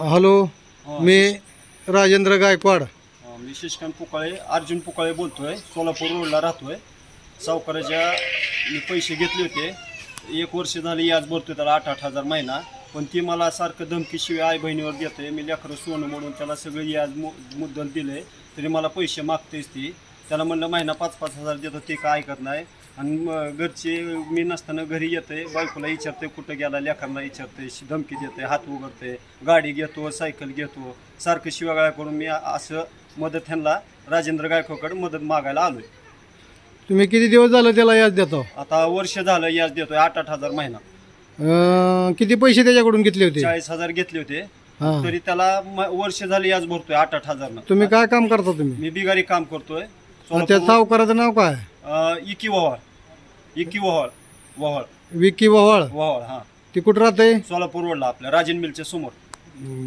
Hello मी राजेंद्र गायकवाड. मी शशिकांत पुकाळे अर्जुन पुकाळे बोलतोय. सोलापूर रोडला राहतोय. सावकाराच्या मी पैसे घेतले होते. एक वर्ष झाले याज भरतोय त्याला आठ आठ हजार महिना. पण ती मला सारखं धमकीशिवाय आई बहिणीवर देते मी लेकरं सोनं मोडून त्याला सगळं याज मु मुद्दल दिले तरी मला पैसे मागतेच ती. त्याला म्हणलं महिना पाच पाच हजार देतो ते काय ऐकत नाही. आणि घरचे मी नसताना घरी येते बायकोला विचारते कुठं गेला लेकरांना विचारते धमकी देते हात उघडते गाडी घेतो सायकल घेतो सारखं शिवागाळ्या करून मी असं मदत ह्यांना राजेंद्र गायकवाडकडे मदत मागायला आलोय. तुम्ही किती दिवस झालं त्याला याद देतो? आता वर्ष झालं याच देतोय आठ आठ हजार महिना. अं, किती पैसे त्याच्याकडून घेतले होते? चाळीस हजार घेतले होते. हां. तरी त्याला म- वर्ष झाले याच भरतोय आठ आठ हजार तुम्ही काय काम करता तुम्ही? मी बिगारी काम करतोय. त्या सावकाराचं नाव काय? अ, इकी वहळ इकी वहळ वहळ विकी वव्हाळ? वहळ हा. ती कुठं राहते? सोलापूर रोडला आपल्या राजन मिलच्या समोर.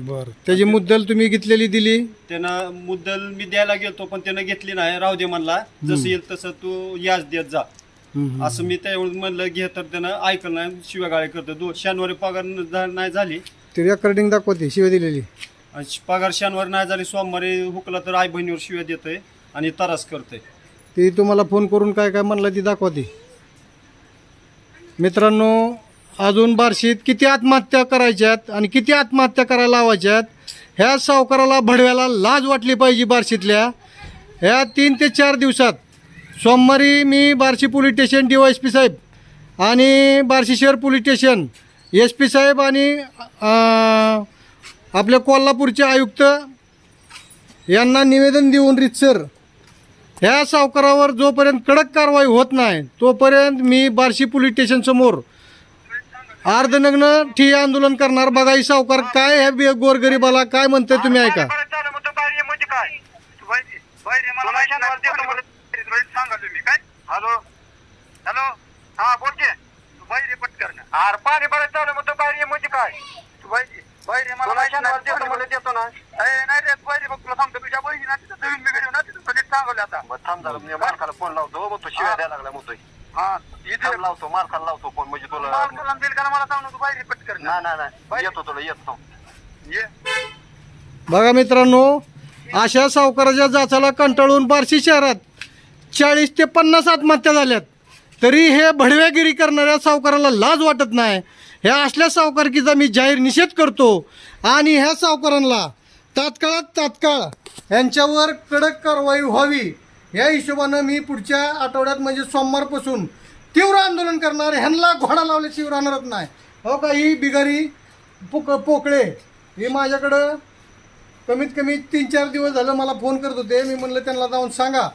बर. त्याची मुद्दल तुम्ही घेतलेली दिली? त्यानं मुद्दल मी द्यायला गेलतो पण त्यानं घेतली नाही. राहू दे म्हणला. जसं येईल तसं तू याच देत जा. हम्म. असं मी त्यावेळेस म्हणलं घे तर त्यानं ऐकलं नाही शिवागाळे करतो. दो शनिवारी पगार न- झा- नाही झाली. ती रेकॉर्डिंग दाखवते शिवाय दिलेली. आणि श- पगार शनिवारी नाही झाली सोमवारी हुकला तर आई बहिणीवर शिव्या देतोय. आणि तरास करते. ती तुम्हाला फोन करून काय काय म्हणलं ती दाखवते मित्रांनो अजून बार्शीत किती आत्महत्या करायच्यात आणि किती आत्महत्या करायला लावायच्यात ह्या सावकाराला भडव्याला लाज वाटली पाहिजे बार्शीतल्या. ह्या तीन ते चार दिवसात सोमवारी मी Barshi police station D S P साहेब आणि बार्शी शहर पोलीस स्टेशन एस पी साहेब आणि आपले आपल्या कोल्हापूरचे आयुक्त यांना निवेदन देऊन रितसर ह्या सावकारावर जोपर्यंत कडक कारवाई होत नाही तोपर्यंत मी बार्शी पोलीस स्टेशन समोर अर्धनग्न ठिय्या आंदोलन करणार. बघा ही सावकार काय ह्या गोरगरिबाला काय म्हणते तुम्ही ऐका. म्हणजे हॅलो. हॅलो. हा बोल की तू बाहेर ये पटकन. अरे पाणी बरं मग तो बाहेर ये म्हणजे काय? मला देतो मला देतो ना. ए नाही रे बघ तुला सांगतो तुझ्या बहिणी ना तिथं सांगवलं आता. थांब जरा मी मालकाला फोन लावतो मग तो शिव्या द्यायला लागला म्हणतोय. हा इथे थांब लावतो मालकाला लावतो फोन म्हणजे तुला मालकाला बिल का मला सांग ना तू बाहेर ये पटकन. नाही नाही नाही येतो तुला येतो ये. बघा मित्रांनो अशा सावकाराच्या जाचाला कंटाळून बार्शी शहरात चाळीस ते पन्नास आत्महत्या झाल्यात. तरी हे भडव्यागिरी करणाऱ्या सावकाराला लाज वाटत नाही. ह्या असल्या सावकारकीचा मी जाहीर निषेध करतो. आणि ह्या सावकारांना तात्काळात तात्काळ यांच्यावर कडक कारवाई व्हावी. या हिशोबानं मी पुढच्या आठवड्यात म्हणजे सोमवारपासून तीव्र आंदोलन करणार. ह्यांना घोडा लावल्याशिवाय राहणारच नाही. हो का ही बिगारी पोक पोकळे हे माझ्याकडं कमीत कमी तीन चार दिवस झालं मला फोन करत होते. मी म्हणलं त्यांना जाऊन सांगा.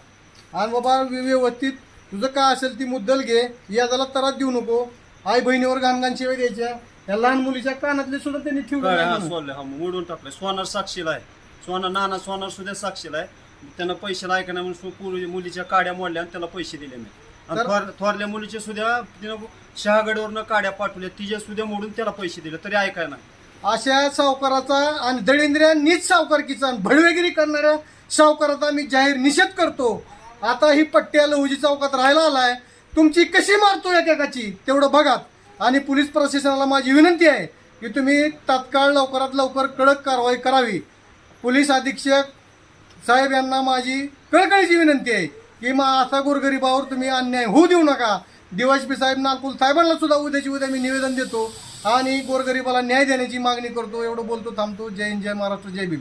आणि बाबा व्य- व्यवस्थित तुझं काय असेल ती मुद्दल घे. याला त्रास देऊ नको. आई बहिणीवर घाणघाण शिवाय द्यायच्या. या लहान मुलीच्या कानातले सुद्धा त्यांनी ठेवले सोनार साक्षीला आहे. सोनार नाना सोनार सुद्धा साक्षीला आहे. त्यांना पैसे ऐका नाही म्हणून पूर्वी मुलीच्या काड्या मोडल्या आणि त्याला पैसे दिले आणि तर- थोर- थोरल्या मुलीचे सुद्धा तिनं शहागडवरनं काड्या पाठवल्या. तिचे सुद्धा मोडून त्याला पैसे दिले. तरी ऐकाय नाही. अशा सावकाराचा आणि दळिंद्र्या नीच सावकारकीचा आणि भडवेगिरी करणाऱ्या सावकाराचा मी जाहीर निषेध करतो. आता ही पट्ट्या लहुजी चौकात राहायला आलाय. तुमची कशी मारतो एकेकाची? तेवढं बघा आणि पोलीस प्रशासनाला माझी विनंती आहे की तुम्ही तात्काळ लवकरात लवकर कडक कारवाई करावी. पोलीस अधीक्षक साहेब यांना माझी कळकळीची विनंती आहे की मग असा गोरगरिबावर तुम्ही अन्याय होऊ देऊ नका. डीवायसपी साहेब नालकुल साहेबांना सुद्धा उद्याची उद्या मी निवेदन देतो आणि गोरगरिबाला न्याय देण्याची मागणी करतो. एवढं बोलतो थांबतो. जय हिंद जय महाराष्ट्र जय भीम.